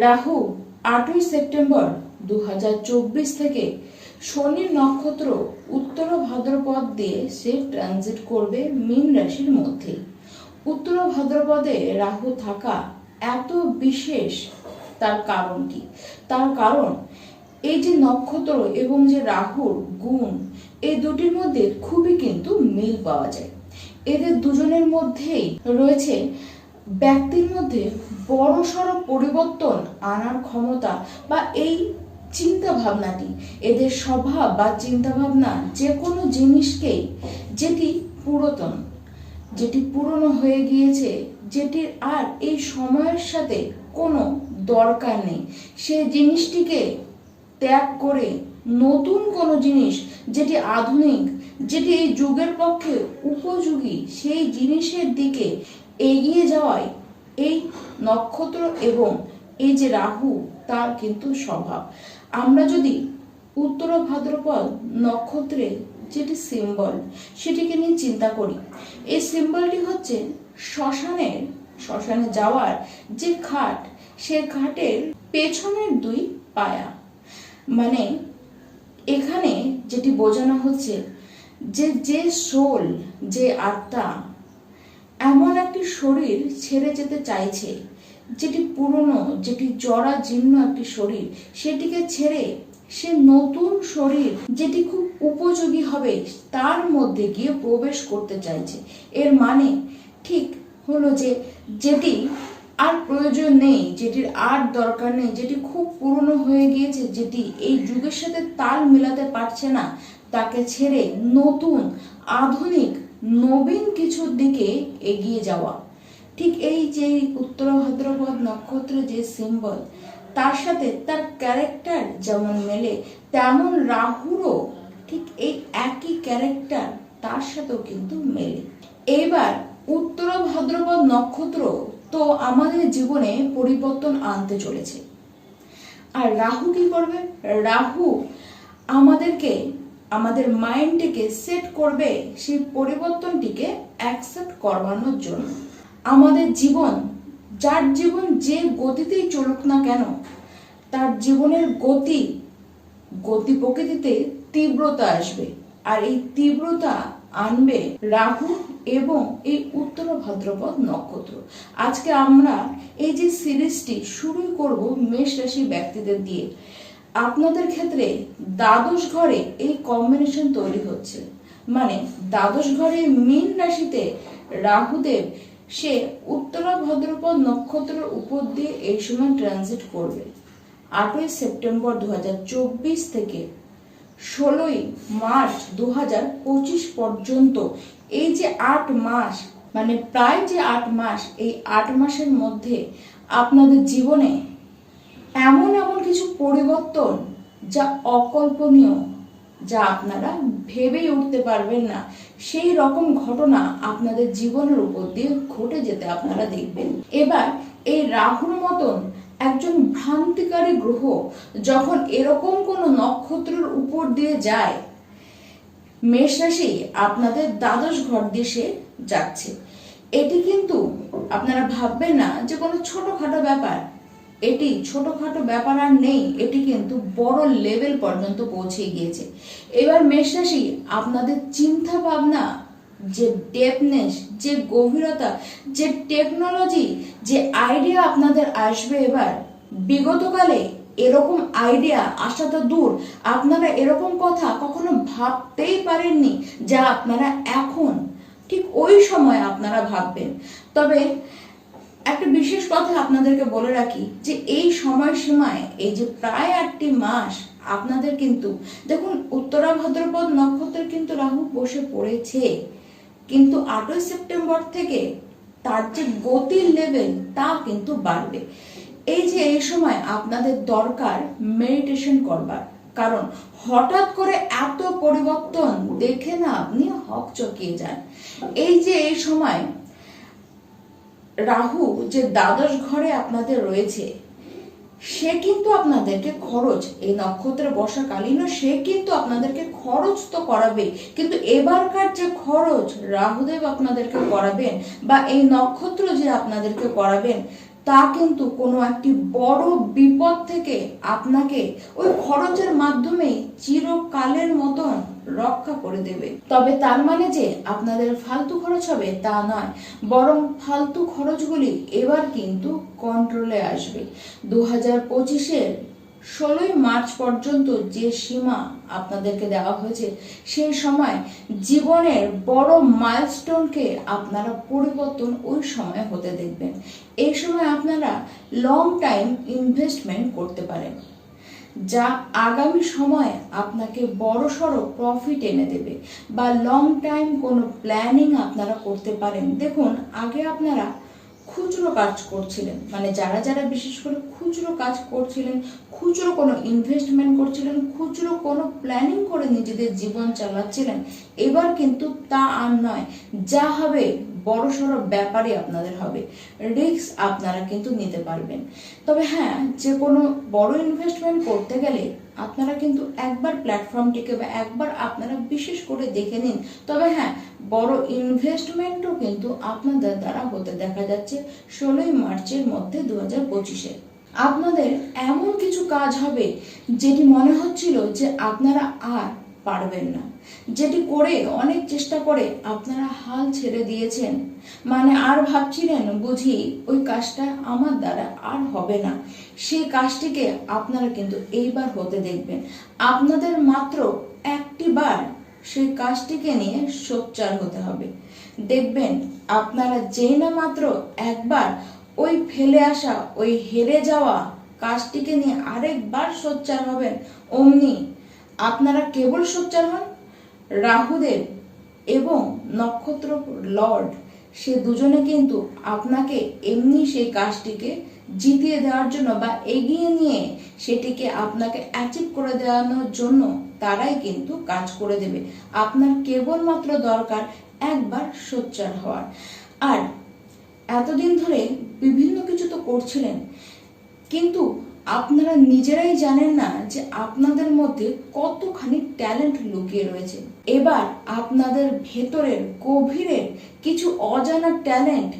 রাহু, আটই সেপ্টেম্বর দু হাজার চব্বিশ থেকে শনির নক্ষত্র উত্তর ভাদ্রপদ দিয়ে সে ট্রানজিট করবে মীন রাশির মধ্যে। উত্তর ভাদ্রপদে রাহু থাকা এত বিশেষ তার কারণ কি? তার কারণ এই যে নক্ষত্র এবং যে রাহুর গুণ, এই দুটির মধ্যে খুবই কিন্তু মিল পাওয়া যায়। এদের দুজনের মধ্যেই রয়েছে ব্যক্তির মধ্যে বড়সড় পরিবর্তন আনার ক্ষমতা বা এই চিন্তা ভাবনাটি এদের স্বভাব বা চিন্তা ভাবনা যে কোনো জিনিসকেই যেটি পুরাতন, যেটি পুরনো হয়ে গিয়েছে, যেটির আর এই সময়ের সাথে কোনো দরকার নেই। সে জিনিসটিকে ত্যাগ করে নতুন কোনো জিনিস যেটি আধুনিক, যেটি এই যুগের পক্ষে উপযোগী, সেই জিনিসের দিকে এগিয়ে যাওয়ায় এই নক্ষত্র এবং এই যে রাহু তার কিন্তু স্বভাব। আমরা যদি উত্তর ভাদ্রপদ নক্ষত্রে যেটি সিম্বল সেটিকে নিয়ে চিন্তা করি। এই সিম্বলটি হচ্ছে শ্মশানের, শ্মশানে যাওয়ার যে খাট, সে খাটের পেছনের দুই পায়া। মানে এখানে যেটি বোঝানো হচ্ছে যে যে সোল যে আত্মা এমন একটি শরীর ছেড়ে যেতে চাইছে, যেটি পুরনো, যেটি জরা জীর্ণ একটি শরীর। সেটিকে ছেড়ে সে নতুন শরীর, যেটি খুব উপযোগী হবে, তার মধ্যে গিয়ে প্রবেশ করতে চাইছে। এর মানে ঠিক হলো যে, যেটি আর প্রয়োজন নেই, যেটির আর দরকার নেই, যেটি খুব পুরনো হয়ে গিয়েছে, যেটি এই যুগের সাথে তাল মেলাতে পারছে না, তাকে ছেড়ে নতুন, আধুনিক নবীন কিছুর দিকে এগিয়ে যাওয়া। ঠিক এই যে উত্তর ভাদ্রপদ নক্ষত্র যে সিম্বল তার সাথে তার ক্যারেক্টার যেমন মেলে, তেমন রাহুরও ঠিক এই একই ক্যারেক্টার তার সাথেও কিন্তু মেলে। এবার উত্তর ভাদ্রপদ নক্ষত্র তো আমাদের জীবনে পরিবর্তন আনতে চলেছে। আর রাহু কি করবে? রাহু আমাদেরকে আমাদের মাইন্ডটিকে সেট করবে সেই পরিবর্তনটিকে অ্যাকসেপ্ট করবানোর জন্য। আমাদের জীবন, যার জীবন যে গতিতেই চলুক না কেন, তার জীবনের গতি গতি প্রকৃতিতে তীব্রতা আসবে। আর এই তীব্রতা আনবে রাহু এবং এই উত্তর ভাদ্রপদ নক্ষত্র। আজকে আমরা এই যে সিরিজটি শুরু করব মেষ রাশি ব্যক্তিদের দিয়ে। আপনাদের ক্ষেত্রে দ্বাদশ ঘরে এই কম্বিনেশন তৈরি হচ্ছে। মানে দ্বাদশ ঘরে মীন রাশিতে রাহুদেব, সে উত্তরা ভদ্রপদ নক্ষত্রের উপর দিয়ে এই সময় ট্রানজিট করবে। আটই সেপ্টেম্বর দু হাজার চব্বিশ থেকে ষোলোই মার্চ দু পর্যন্ত এই যে আট মাস মানে প্রায় যে আট মাস, এই আট মাসের মধ্যে আপনাদের জীবনে এমন কিছু পরিবর্তন যা অকল্পনীয়, যা আপনারা ভেবেই উঠতে পারবেন না। সেই রকম ঘটনা আপনাদের জীবনের উপর দিয়ে ঘটে যেতে আপনারা দেখবেন। এবার এই রাহুর মতন একজন ভ্রান্তিকারী গ্রহ যখন এরকম কোনো নক্ষত্রের উপর দিয়ে যায়, মেষ রাশি আপনাদের দ্বাদশ ঘর দিয়ে সে যাচ্ছে। এটি কিন্তু আপনারা ভাববেন না যে কোনো ছোটখাটো ব্যাপার। এটি ছোটখাটো ব্যাপার আর নেই, এটি কিন্তু বড় লেভেল পর্যন্ত পৌঁছে গিয়েছে। এবার মেষ রাশি, আপনাদের চিন্তা ভাবনা, যে ডেপনেস যে গভীরতা, যে টেকনোলজি যে আইডিয়া আপনাদের আসবে এবার। বিগতকালে এরকম আইডিয়া আসা তো দূর, আপনারা এরকম কথা কখনো ভাবতেই পারেননি যা আপনারা এখন, ঠিক ওই সময় আপনারা ভাববেন। তবে একটা বিশেষ কথা আপনাদেরকে বলে রাখি যে এই সময়সীমায়, এই যে প্রায় আটটি মাস আপনাদের কিন্তু, দেখুন, উত্তরা ভাদ্রপদ নক্ষত্রের কিন্তু রাহু বসে পড়েছে। কিন্তু আটই সেপ্টেম্বর থেকে তার যে গতির লেভেল তা কিন্তু বাড়বে। এই যে এই সময় আপনাদের দরকার মেডিটেশন করবার। কারণ হঠাৎ করে এত পরিবর্তন দেখে না আপনি হক চকিয়ে যান। এই যে এই সময় রাহু যে দ্বাদশ ঘরে আপনাদের রয়েছে, সে কিন্তু আপনাদেরকে খরচ, এই নক্ষত্রে বসাকালীনও সে কিন্তু আপনাদেরকে খরচ তো করাবে কিন্তু এবারকার যে খরচ রাহুদেব আপনাদেরকে করাবেন বা এই নক্ষত্র যে আপনাদেরকে করাবেন, তা কিন্তু কোনো একটি বড় বিপদ থেকে আপনাকে ওই খরচের মাধ্যমে চিরকালের মতন রক্ষা করে দেবে। তবে তার মানে যে আপনাদের ফালতু খরচ হবে তা নয়, বরং ফালতু খরচগুলি এবার কিন্তু কন্ট্রোলে আসবে। দু হাজার পঁচিশের ষোলোই মার্চ পর্যন্ত যে সীমা আপনাদেরকে দেওয়া হয়েছে, সেই সময় জীবনের বড় মাইলস্টোনকে আপনারা পরিবর্তন ওই সময় হতে দেখবেন। এই সময় আপনারা লং টাইম ইনভেস্টমেন্ট করতে পারেন। যা আগামী সময়ে আপনাকে বড় সড়ো প্রফিট এনে দেবে বা লং টাইম কোনো প্ল্যানিং আপনারা করতে পারেন। দেখুন, আগে আপনারা খুচরো কাজ করছিলেন মানে যারা যারা বিশেষ করে খুচরো কাজ করছিলেন, খুচরো কোনো ইনভেস্টমেন্ট করছিলেন, খুচরো কোনো প্ল্যানিং করে নিজেদের জীবন চালাচ্ছিলেন, এবার কিন্তু তা আর নয়। যা হবে বড় সড়ো ব্যাপারে আপনাদের হবে। রিস্ক আপনারা কিন্তু নিতে পারবেন। তবে হ্যাঁ যে কোনো বড় ইনভেস্টমেন্ট করতে গেলে আপনারা কিন্তু একবার প্ল্যাটফর্মটিকে বা একবার আপনারা বিশেষ করে দেখে নিন। তবে হ্যাঁ বড় ইনভেস্টমেন্টও কিন্তু আপনাদের দ্বারা হতে দেখা যাচ্ছে ষোলোই মার্চের মধ্যে দু হাজার পঁচিশে। আপনাদের এমন কিছু কাজ হবে যেটি মনে হচ্ছিল যে আপনারা আর পারবেন না। যেটি করে অনেক চেষ্টা করে আপনারা হাল ছেড়ে দিয়েছেন। মানে আর ভাবছিলেন বুঝি ওই কাজটা আমার দ্বারা আর হবে না। সেই কাজটিকে আপনারা কিন্তু এইবার হতে দেখবেন। আপনাদের মাত্র একটি বার সেই কাজটিকে নিয়ে সোচ্চার হতে হবে। দেখবেন আপনারা যেই না মাত্র একবার ওই ফেলে আসা, ওই হেরে যাওয়া কাজটিকে নিয়ে আরেকবার সোচ্চার হবেন, অমনি আপনারা কেবল সোচ্চার হন? রাহুদেব এবং নক্ষত্র লর্ড, সে দুজনে কিন্তু আপনাকে এমনি সেই কাজটিকে জিতিয়ে দেওয়ার জন্য বা এগিয়ে নিয়ে সেটিকে আপনাকে অ্যাচিভ করে দেওয়ানোর জন্য তারাই কিন্তু কাজ করে দেবে। আপনার কেবলমাত্র দরকার একবার সোচ্চার হওয়ার। আর এতদিন ধরে বিভিন্ন কিছু তো করছিলেন, কিন্তু আপনারা নিজেরাই জানেন না যে আপনাদের মধ্যে কতখানি ট্যালেন্ট লুকিয়ে রয়েছে। এবার আপনাদের ভেতরের গভীরের কিছু অজানা ট্যালেন্ট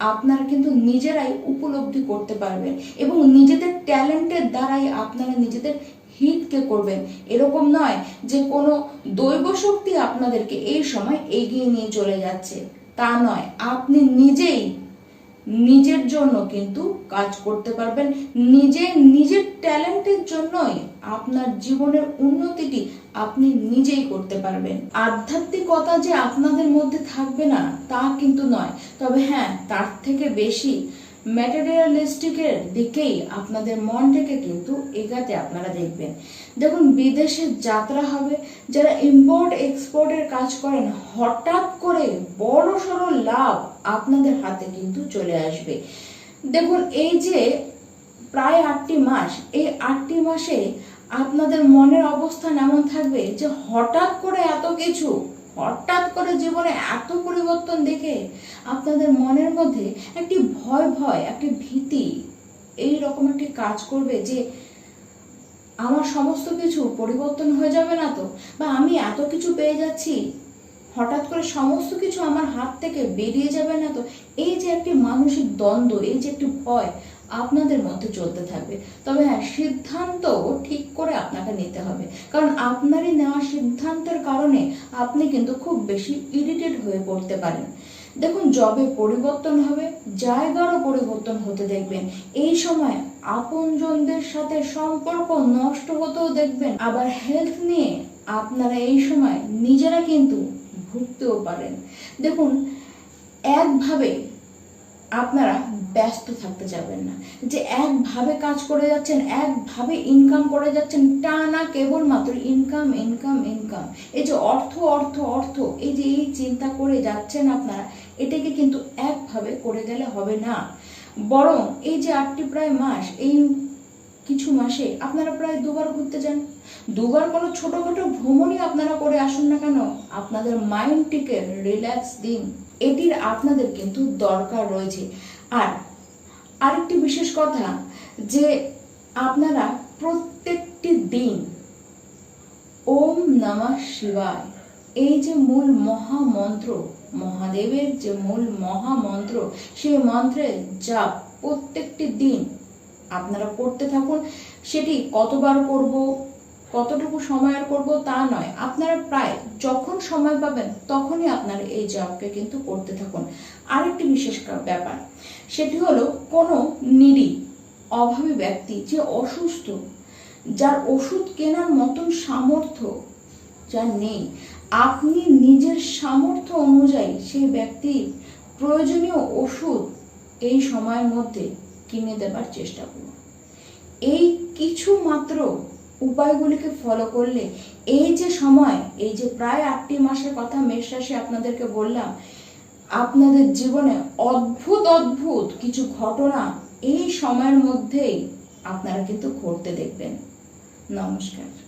আপনারা কিন্তু নিজেরাই উপলব্ধি করতে পারবেন এবং নিজেদের ট্যালেন্টের দ্বারাই আপনারা নিজেদের হিতকে করবেন। এরকম নয় যে কোনো দৈব শক্তি আপনাদেরকে এই সময় এগিয়ে নিয়ে চলে যাচ্ছে। তা নয়, আপনি নিজেই নিজের জন্য কিন্তু কাজ করতে পারবেন। নিজে, নিজের ট্যালেন্টের জন্যই আপনার জীবনের উন্নতিটি আপনি নিজেই করতে পারবেন। আধ্যাত্মিকতা যে আপনাদের মধ্যে থাকবে না, তা কিন্তু নয়। তবে হ্যাঁ তার থেকে বেশি ম্যাটেরিয়ালিস্টিকের দিকেই আপনাদের মনটাকে কিন্তু এগাতে আপনারা দেখবেন। দেখুন, বিদেশে যাত্রা হবে, যারা ইম্পোর্ট এক্সপোর্টের কাজ করেন, হঠাৎ করে বড় সড়ো লাভ আপনাদের হাতে কিন্তু চলে আসবে। দেখুন, এই যে প্রায় আটটি মাস, এই আটটি মাসে আপনাদের মনের অবস্থান এমন থাকবে যে হঠাৎ করে এত কিছু হঠাৎ করে জীবনে এত পরিবর্তন দেখে আপনাদের মনের মধ্যে একটি ভয় ভয়, একটি ভীতি, এই রকম একটি কাজ করবে যে আমার সমস্ত কিছু পরিবর্তন হয়ে যাবে না তো? বা আমি এত কিছু পেয়ে যাচ্ছি, হঠাৎ করে সমস্ত কিছু আমার হাত থেকে বেরিয়ে যাবে না তো? এই যে একটি মানসিক দ্বন্দ্ব, এই যে একটি ভয় আপনাদের মধ্যে চলতে থাকবে। তবে হ্যাঁ সিদ্ধান্ত ঠিক করে আপনাকে নিতে হবে। কারণ আপনারই নেওয়া সিদ্ধান্তের কারণে আপনি কিন্তু খুব বেশি ইরিটেট হয়ে পড়তে পারেন। দেখুন জবে পরিবর্তন হবে, জায়গারও পরিবর্তন হতে দেখবেন। এই সময় আপনজনদের সাথে সম্পর্ক নষ্ট হতেও দেখবেন। আবার হেলথ নিয়ে আপনারা এই সময় নিজেরা কিন্তু ভুগতেও পারেন। দেখুন, একভাবে আপনারা ব্যস্ত থাকতে যাবেন না। যে একভাবে কাজ করে যাচ্ছেন, একভাবে ইনকাম করে যাচ্ছেন টানা কেবলমাত্র ইনকাম ইনকাম ইনকাম এই যে অর্থ অর্থ অর্থ, এই যে এই চিন্তা করে যাচ্ছেন আপনারা, এটাকে কিন্তু একভাবে করে গেলে হবে না। বরং এই যে আটটি প্রায় মাস, এই কিছু মাসে আপনারা প্রায় দুবার ঘুরতে যান। দুবার কোনো ছোটখাটো ভ্রমণই আপনারা করে আসুন না কেন? আপনাদের মাইন্ডটিকে রিল্যাক্স দিন। এটির আপনাদের কিন্তু দরকার রয়েছে। আর আরেকটি বিশেষ কথা, যে আপনারা প্রত্যেকটি দিন ওম নমঃ শিবায়, এই যে মূল মহামন্ত্র, মহাদেবের যে মূল মহামন্ত্র, সেই মন্ত্রের জাপ প্রত্যেকটি দিন আপনারা করতে থাকুন। সেটি কতবার করব, কতটুকু সময় আর করব তা নয়। আপনারা প্রায় যখন সময় পাবেন তখনই আপনারা এই জবকে কিন্তু করতে থাকুন। আরেকটি বিশেষ ব্যাপার, সেটি হলো কোনো নিরি অভাবী ব্যক্তি যে অসুস্থ, যার ওষুধ কেনার মতন সামর্থ্য যা নেই, আপনি নিজের সামর্থ্য অনুযায়ী সেই ব্যক্তির প্রয়োজনীয় ওষুধ এই সময়ের মধ্যে কিনে দেবার চেষ্টা করুন। এই কিছু মাত্র উপায়গুলিকে ফলো করলে এই যে সময়, এই যে প্রায় আটটি মাসের কথা মেষ রাশি আপনাদেরকে বললাম, আপনাদের জীবনে অদ্ভুত অদ্ভুত কিছু ঘটনা এই সময়ের মধ্যেই আপনারা কিন্তু ঘটতে দেখবেন। নমস্কার।